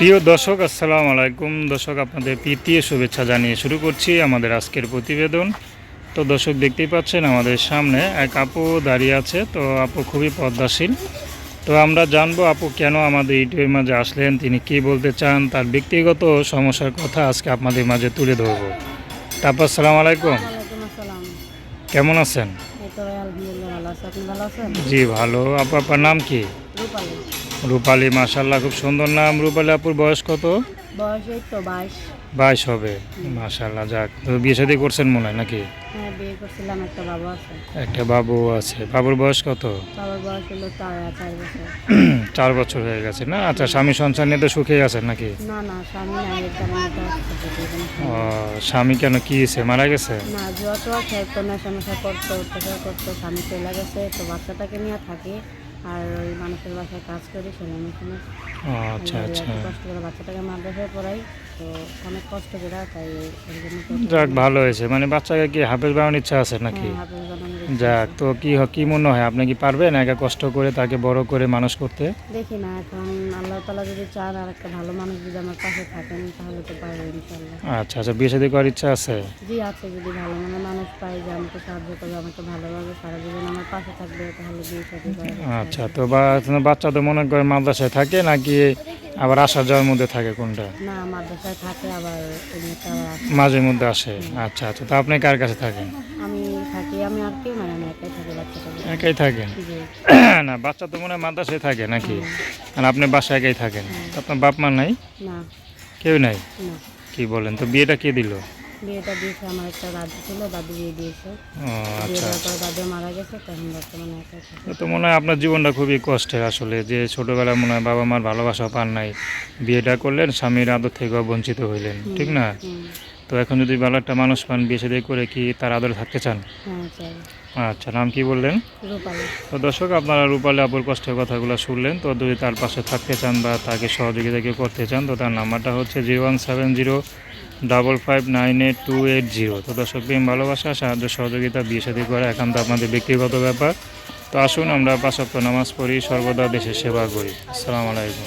প্রিয় দর্শক আসসালামু আলাইকুম। দর্শক আপনাদের তৃতীয় শুভেচ্ছা জানিয়ে শুরু করছি আমাদের আজকের প্রতিবেদন। তো দর্শক দেখতেই পাচ্ছেন আমাদের সামনে এক আপু দাঁড়িয়ে আছে। তো আপু খুবই পদ্মাশীল তো আমরা জানব আপু কেন আমাদের ইউটিউবের মাঝে আসলেন তিনি কি বলতে চান তার ব্যক্তিগত সমস্যার কথা আজকে আপনাদের মাঝে তুলে ধরবো। তারপর আসসালামু আলাইকুম। কেমন আছেন? জি ভালো। আপু আপনার নাম কি? রূপালী মাসাল্লাহ খুব সুন্দর নাম। রূপালী আপুর বয়স কত? বাইশ। হবে মাশাল্লাহ যাক। বিয়ে শাদী করছেন মনে হয় নাকি? হ্যাঁ একটা বাবা আছে। বাবুর বয়স কত? চার বছর। হয়ে গেছে না? আচ্ছা স্বামী সংসার নিয়ে তো সুখেই আছেন নাকি। ও স্বামী কেন কি হয়েছে? মারা গেছে? করতো করতো স্বামী চলে গেছে তো বাচ্চাটাকে নিয়ে থাকি। আর ওই মানুষের বাসায় কাজ করি সেলাই মেশিনে ও আচ্ছা আচ্ছা। কষ্ট করে বাচ্চাটাকে মাদ্রাসায় পড়াই তো অনেক কষ্ট করে তাই যাক ভালো হয়েছে। মানে বাচ্চাকে কি হাফেজ বানানোর ইচ্ছা আছে নাকি? হ্যাঁ, ইচ্ছা যাক তো কি কি মনে হয়? আপনি কি পারবেন একা কষ্ট করে তাকে বড় করে মানুষ করতে? দেখি না এখন আল্লাহ তালা যদি চান আর একটা ভালো মানুষ যদি আমার পাশে থাকেন তাহলে তো পারব ইনশাল্লাহ আচ্ছা আচ্ছা বিয়ে শাদী করার ইচ্ছা আছে? জি আছে যদি ভালো মনে মানুষ পাই যে আমাকে সাহায্য করবে আমাকে ভালোভাবে সারা জীবন আমার পাশে থাকবে তাহলে বিয়ে সাথে আচ্ছা তো বাচ্চা তো মনে করে মাদ্রাসায় থাকে নাকি আবার আসা যাওয়ার মধ্যে থাকে কোনটা? না মাদ্রাসায় থাকে আবার এমনিতে আবার আসে। মাঝে মধ্যে আসে? আচ্ছা আচ্ছা। তো আপনি কার কাছে থাকেন? আমি থাকি আমি আর কি মানে আমি একাই থাকি বাচ্চাটাকে একাই থাকেন? না বাচ্চা তো মনে হয় মাদ্রাসায় থাকে নাকি? আর আপনি বাসায় একাই থাকেন? আপনার বাপ মা নাই? না। কেউ নাই? কি বলেন? তো বিয়েটা কে দিল? বিয়েটা দিয়েছে আমার একটা দাদু ছিল দাদু বিয়ে দিয়েছে। বিয়ে আচ্ছা দেওয়ার পর দাদু মারা গেছে তখন বর্তমানে থাকি তো মনে হয় আপনার জীবনটা খুবই কষ্টের আসলে যে ছোটোবেলায় মনে হয় বাবা মার ভালোবাসা পান নাই বিয়েটা করলেন স্বামীর আদর থেকেও বঞ্চিত হইলেন ঠিক না? হুম। তো এখন যদি ভালো একটা মানুষ পান বিয়ে শাদী করে কি তার আদরে থাকতে চান? হ্যাঁ চাই। আচ্ছা নাম কি বললেন? রূপালী। তো দর্শক আপনারা রূপালী আপুর কষ্টের কথাগুলো শুনলেন তো যদি তার পাশে থাকতে চান বা তাকে সহযোগিতা কেউ করতে চান তো তার নাম্বারটা হচ্ছে zero one seven zero double five nine eight two eight zero. তো দর্শক ভালোবাসা, সাহায্য, সহযোগিতা, বিয়ে সাথে করা একান্ত আপনাদের ব্যক্তিগত ব্যাপার। তো আসুন আমরা পাঁচ নামাজ পড়ি, সর্বদা দেশের সেবা করি। আসসালামু আলাইকুম।